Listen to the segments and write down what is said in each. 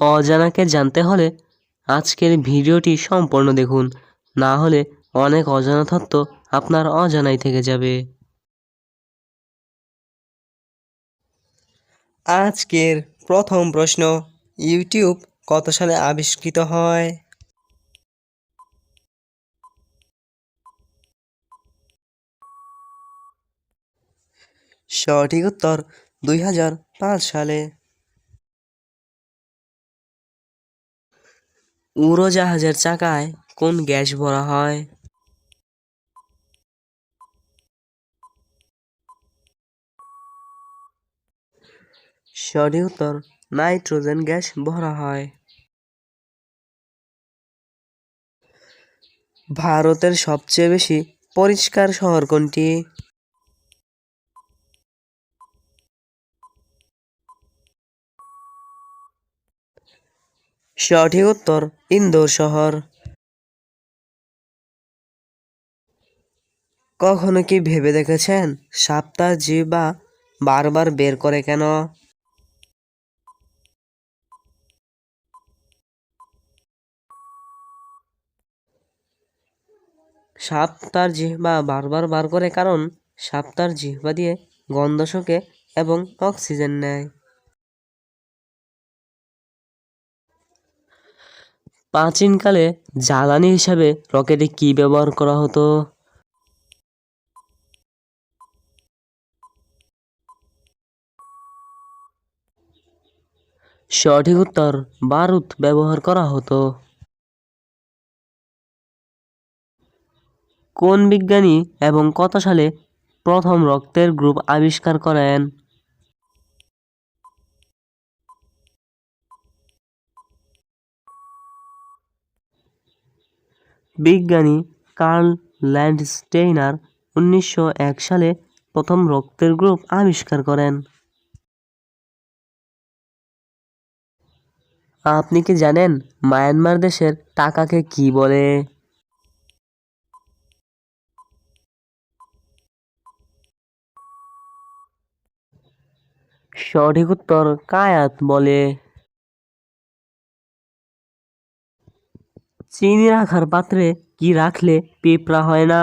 অজানাকে জানতে হলে আজকের ভিডিওটি সম্পূর্ণ দেখুন। না হলে অনেক অজানা তথ্য আপনার অজানাই থেকে যাবে। আজকের প্রথম প্রশ্ন, ইউটিউব কত সালে আবিষ্কৃত হয়? সঠিক উত্তর দুই হাজার পাঁচ সালে। উড়োজাহাজের চাকায় কোন গ্যাস ভরা হয়? সঠিক উত্তর নাইট্রোজেন গ্যাস ভরা হয়। ভারতের সবচেয়ে বেশি পরিষ্কার শহর কোনটি? সঠিক উত্তর ইন্দোর শহর। কখনো কি ভেবে দেখেছেন সাপ তার জিহ্বা বারবার বের করে কেন? সাপ তার জিহ্বা বারবার বার করে কারণ সাপ তার জিহ্বা দিয়ে গন্ধ শোকে এবং অক্সিজেন নেয়। প্রাচীনকালে জ্বালানি হিসাবে রকেটে কি ব্যবহার করা হতো? সঠিক উত্তর, বারুদ ব্যবহার করা হতো। কোন বিজ্ঞানী এবং কত সালে প্রথম রক্তের গ্রুপ আবিষ্কার করেন? বিজ্ঞানী কার্ল ল্যান্ডস্টেইনার উনিশশো এক সালে প্রথম রক্তের গ্রুপ আবিষ্কার করেন। আপনি কি জানেন মায়ানমার দেশের টাকাকে কি বলে? সঠিক উত্তর কায়াত বলে। চিনি রাখার পাত্রে কি রাখলে পিঁপড়া হয় না?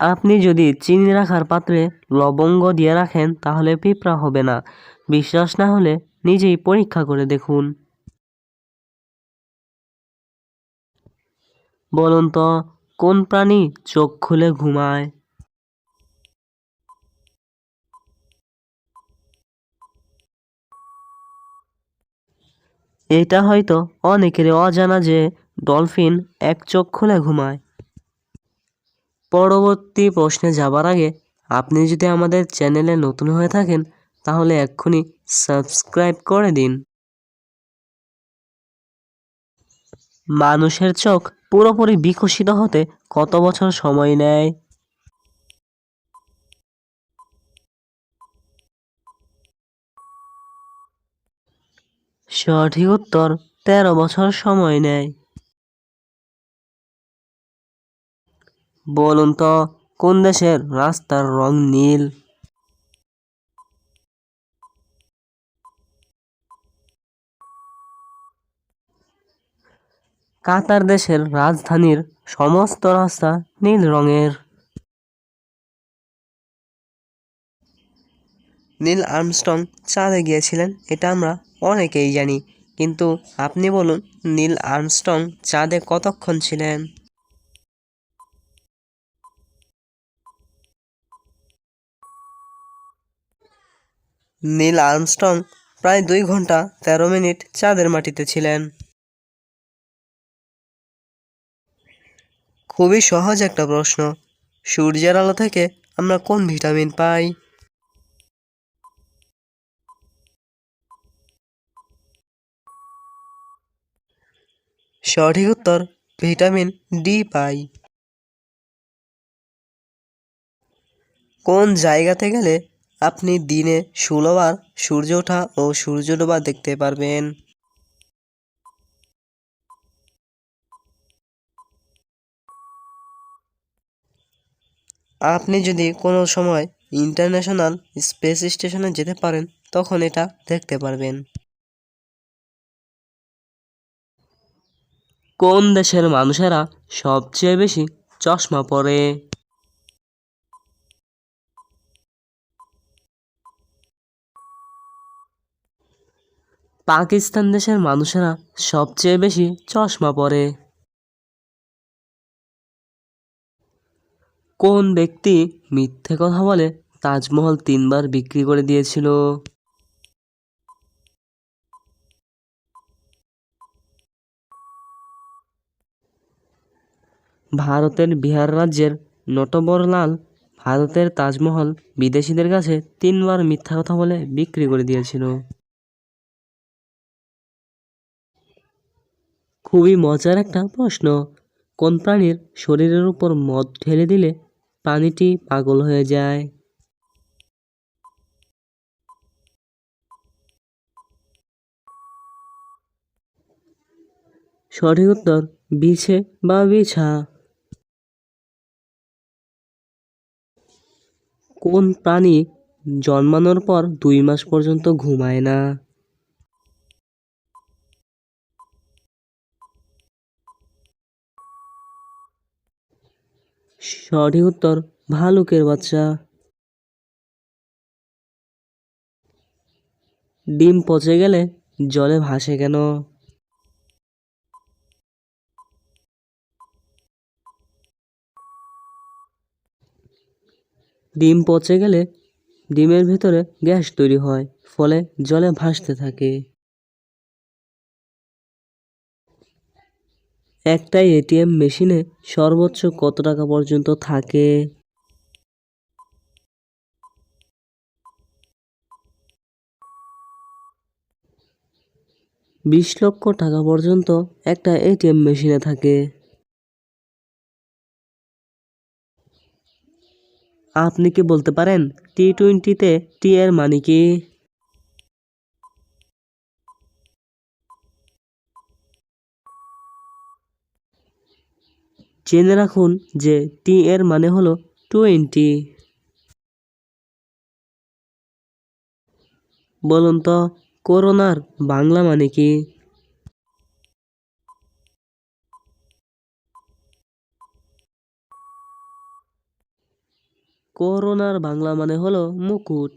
আপনি যদি চিনি রাখার পাত্রে লবঙ্গ দিয়ে রাখেন, তাহলে পিঁপড়া হবে না। বিশ্বাস না হলে নিজেই পরীক্ষা করে দেখুন। বলুন তো, কোন প্রাণী চোখ খুলে ঘুমায়? এটা হয়তো অনেকের অজানা যে ডলফিন এক চোখ খুলে ঘুমায়। পরবর্তী প্রশ্নে যাবার আগে আপনি যদি আমাদের চ্যানেলে নতুন হয়ে থাকেন, তাহলে এক্ষুনি সাবস্ক্রাইব করে দিন। মানুষের চোখ পুরোপুরি বিকশিত হতে কত বছর সময় নেয়? সঠিক উত্তর তেরো বছর সময় নেয়। বলুন তো, কোন দেশের রাস্তার রং নীল? কাতার দেশের রাজধানীর সমস্ত রাস্তা নীল রঙের। নীল আর্মস্ট্রং চাঁদে গিয়েছিলেন, এটা আমরা অনেকেই জানি। কিন্তু আপনি বলুন, নীল আর্মস্ট্রং চাঁদে কতক্ষণ ছিলেন? নীল আর্মস্ট্রং প্রায় দুই ঘণ্টা তেরো মিনিট চাঁদের মাটিতে ছিলেন। খুবই সহজ একটা প্রশ্ন। সূর্যের আলো থেকে আমরা কোন ভিটামিন পাই? সঠিক উত্তর ভিটামিন ডি পাই। কোন জায়গাতে গেলে আপনি দিনে ষোলোবার সূর্য ওঠা ও সূর্য ডোবা দেখতে পারবেন? আপনি যদি কোনো সময় ইন্টারন্যাশনাল স্পেস স্টেশনে যেতে পারেন, তখন এটা দেখতে পারবেন। কোন দেশের মানুষেরা সবচেয়ে বেশি চশমা পরে? পাকিস্তান দেশের মানুষেরা সবচেয়ে বেশি চশমা পরে। কোন ব্যক্তি মিথ্যে কথা বলে তাজমহল তিনবার বিক্রি করে দিয়েছিল? ভারতের বিহার রাজ্যের নটবরলাল ভারতের তাজমহল বিদেশিদের কাছে তিনবার মিথ্যা কথা বলে বিক্রি করে দিয়েছিল। খুবই মজার একটা প্রশ্ন, কোন প্রাণীর শরীরের উপর মদ ঢেলে দিলে প্রাণীটি পাগল হয়ে যায়? সঠিক উত্তর, বিছে বা বিছা। কোন প্রাণী জন্মানোর পর দুই মাস পর্যন্ত ঘুমায় না? সঠিক উত্তর, ভালুকের বাচ্চা। ডিম পচে গেলে জলে ভাসে কেন? ডিম পচে গেলে ডিমের ভেতরে গ্যাস তৈরি হয়, ফলে জলে ভাসতে থাকে। একটা এটিএম মেশিনে সর্বোচ্চ কত টাকা পর্যন্ত থাকে? বিশ লক্ষ টাকা পর্যন্ত একটা এটিএম মেশিনে থাকে। আপনি কি বলতে পারেন টি টোয়েন্টিতে টি এর মানে কি? জেনে রাখুন যে টি এর মানে হলো টোয়েন্টি। বলুন তো, করোনার বাংলা মানে কি? করোনার বাংলা মানে হলো মুকুট।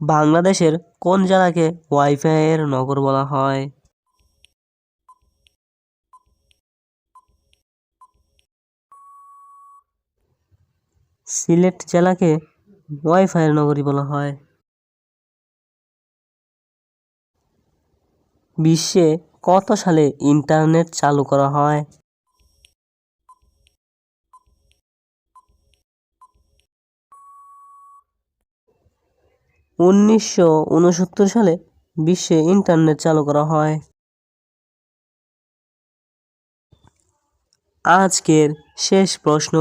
বাংলাদেশের কোন জেলাকে ওয়াইফাই এর নগর বলা হয়? সিলেট জেলাকে ওয়াইফাই এর নগরী বলা হয়। বিশ্বে কত সালে ইন্টারনেট চালু করা হয়? উনিশশো উনসত্তর সালে বিশ্বে ইন্টারনেট চালু করা হয়। আজকের শেষ প্রশ্ন,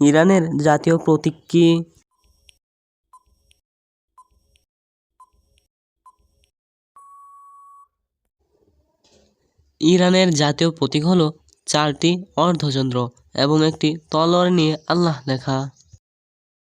ইরানের জাতীয় প্রতীক কি? ইরানের জাতীয় প্রতীক হলো চারটি অর্ধচন্দ্র এবং একটি তলোয়ার নিয়ে আল্লাহ লেখা।